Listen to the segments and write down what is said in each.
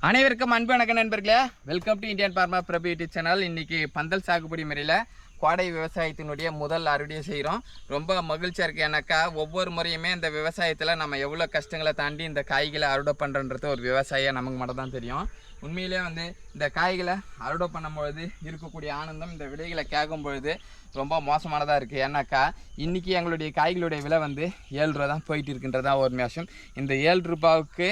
அனைவருக்கும் அன்பு வணக்கம் நண்பர்களே. Welcome to Indian farmer Prabhu YouTube channel இன்னைக்கு பந்தல் சாகுபடி முறையில் கோடை விவசாயத்தினுடைய முதல் அறுவடையை செய்கிறோம். ரொம்ப மகிழ்ச்சியாக இருக்குது ஏன்னாக்கா ஒவ்வொரு முறையுமே இந்த விவசாயத்தில் நம்ம எவ்வளோ கஷ்டங்களை தாண்டி இந்த காய்களை அறுவடை பண்ணுறன்றது ஒரு விவசாயியாக நமக்கு மட்டும் தான் தெரியும். உண்மையிலே வந்து இந்த காய்களை அறுவடை பண்ணும்பொழுது இருக்கக்கூடிய ஆனந்தம் இந்த விலைகளை கேட்கும் பொழுது ரொம்ப மோசமானதாக இருக்குது ஏன்னாக்கா இன்றைக்கி எங்களுடைய காய்களுடைய விலை வந்து ஏழு ரூபா தான் போயிட்டு இருக்குன்றதா ஒரு மேஷம் இந்த ஏழு ரூபாவுக்கு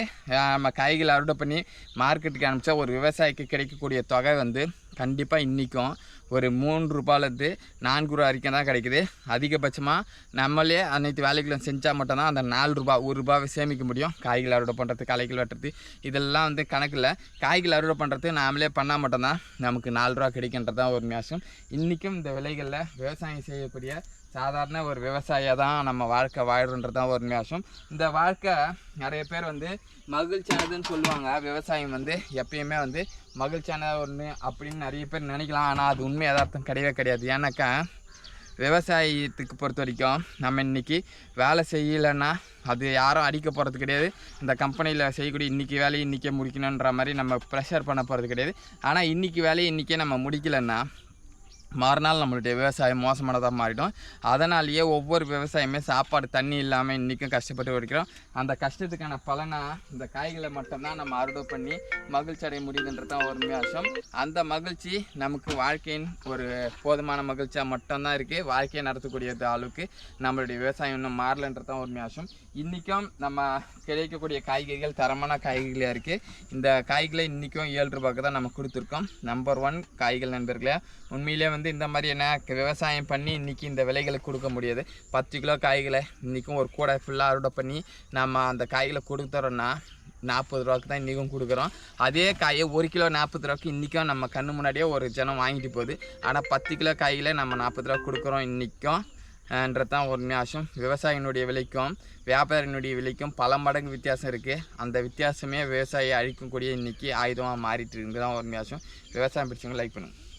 நம்ம காய்களை அறுவடை பண்ணி மார்க்கெட்டுக்கு அனுப்பிச்சா ஒரு விவசாயிக்கு கிடைக்கக்கூடிய தொகை வந்து கண்டிப்பாக இன்றைக்கும் ஒரு மூன்று ரூபாயிலேருந்து நான்கு ரூபா வரைக்கும் தான் கிடைக்குது. அதிகபட்சமாக நம்மளே அனைத்து வேலைகளும் செஞ்சால் மட்டும்தான் அந்த நாலு ரூபா ஒரு ரூபாவை சேமிக்க முடியும். காய்கள் அறுவடை பண்ணுறது களைகள் வெட்டுறது இதெல்லாம் வந்து கணக்கில் காய்கள் அறுவடை பண்ணுறது நாமளே பண்ணால் மட்டும்தான் நமக்கு நாலு ரூபா கிடைக்கின்றது தான் ஒரு மேஷம் இன்றைக்கும் இந்த விலைகளில் விவசாயம் செய்யக்கூடிய சாதாரண ஒரு விவசாயியாக தான் நம்ம வாழ்க்கை வாழ்கிறன்றது தான் ஒரு நியாசம். இந்த வாழ்க்கை நிறைய பேர் வந்து மகிழ்ச்சியானதுன்னு சொல்லுவாங்க. விவசாயம் வந்து எப்பயுமே வந்து மகிழ்ச்சியான ஒன்று அப்படின்னு நிறைய பேர் நினைக்கலாம். ஆனால் அது உண்மை யதார்த்தம் கிடையவே கிடையாது. ஏன்னாக்கா விவசாயத்துக்கு பொறுத்த வரைக்கும் நம்ம இன்றைக்கி வேலை செய்யலைன்னா அது யாரும் அடிக்க போகிறது கிடையாது. இந்த கம்பெனியில் செய்யக்கூடிய இன்றைக்கி வேலையை இன்றைக்கே முடிக்கணுன்ற மாதிரி நம்ம ப்ரெஷர் பண்ண போகிறது கிடையாது. ஆனால் இன்றைக்கி வேலையை இன்றைக்கே நம்ம முடிக்கலைன்னா மறுநாள் நம்மளுடைய விவசாயம் மோசமானதாக மாறிடும். அதனாலேயே ஒவ்வொரு விவசாயமே சாப்பாடு தண்ணி இல்லாமல் இன்றைக்கும் கஷ்டப்பட்டு இருக்கிறோம். அந்த கஷ்டத்துக்கான பலனாக இந்த காய்களை மட்டும்தான் நம்ம அறுவடை பண்ணி மகிழ்ச்சி அடைய முடியுதுன்றது தான் ஒரு விஷயம் அந்த மகிழ்ச்சி நமக்கு வாழ்க்கையின் ஒரு போதுமான மகிழ்ச்சியாக மட்டும்தான் இருக்குது வாழ்க்கையை நடத்தக்கூடிய அளவுக்கு நம்மளுடைய விவசாயம் இன்னும் மாறலன்றது தான் ஒரு விஷயம் இன்றைக்கும் நம்ம கிடைக்கக்கூடிய காய்கறிகள் தரமான காய்கறிகளாக இருக்குது இந்த காய்களை இன்றைக்கும் ஏழு ரூபாய்க்கு தான் நம்ம கொடுத்துருக்கோம். நம்பர் ஒன் காய்கள் நண்பர்களே உண்மையிலே வந்து இந்த மாதிரி என்ன விவசாயம் பண்ணி இன்றைக்கி இந்த விலைகளை கொடுக்க முடியாது. பத்து கிலோ காய்களை இன்றைக்கும் ஒரு கூடை ஃபுல்லாக அறுவடை பண்ணி நம்ம அந்த காய்களை கொடுத்துறோன்னா நாற்பது ரூபாய்க்கு தான் இன்றைக்கும் கொடுக்குறோம். அதே காயை ஒரு கிலோ நாற்பது ரூபாய்க்கு இன்றைக்கும் நம்ம கண்ணு முன்னாடியே ஒரு ஜனம் வாங்கிட்டு போகுது. ஆனால் பத்து கிலோ காய்களை நம்ம நாற்பது ரூபா கொடுக்குறோம் இன்றைக்கும் ன்றது தான் ஒரு நியாசம். விவசாயினுடைய விலைக்கும் வியாபாரியினுடைய விலைக்கும் பல மடங்கு வித்தியாசம் இருக்குது அந்த வித்தியாசமே விவசாயியை அழிக்கக்கூடிய இன்றைக்கி ஆயுதமாக மாறிட்டு இருக்குது தான் ஒரு நியாசம். விவசாயம் பிடிச்சவங்க லைக் பண்ணுங்கள்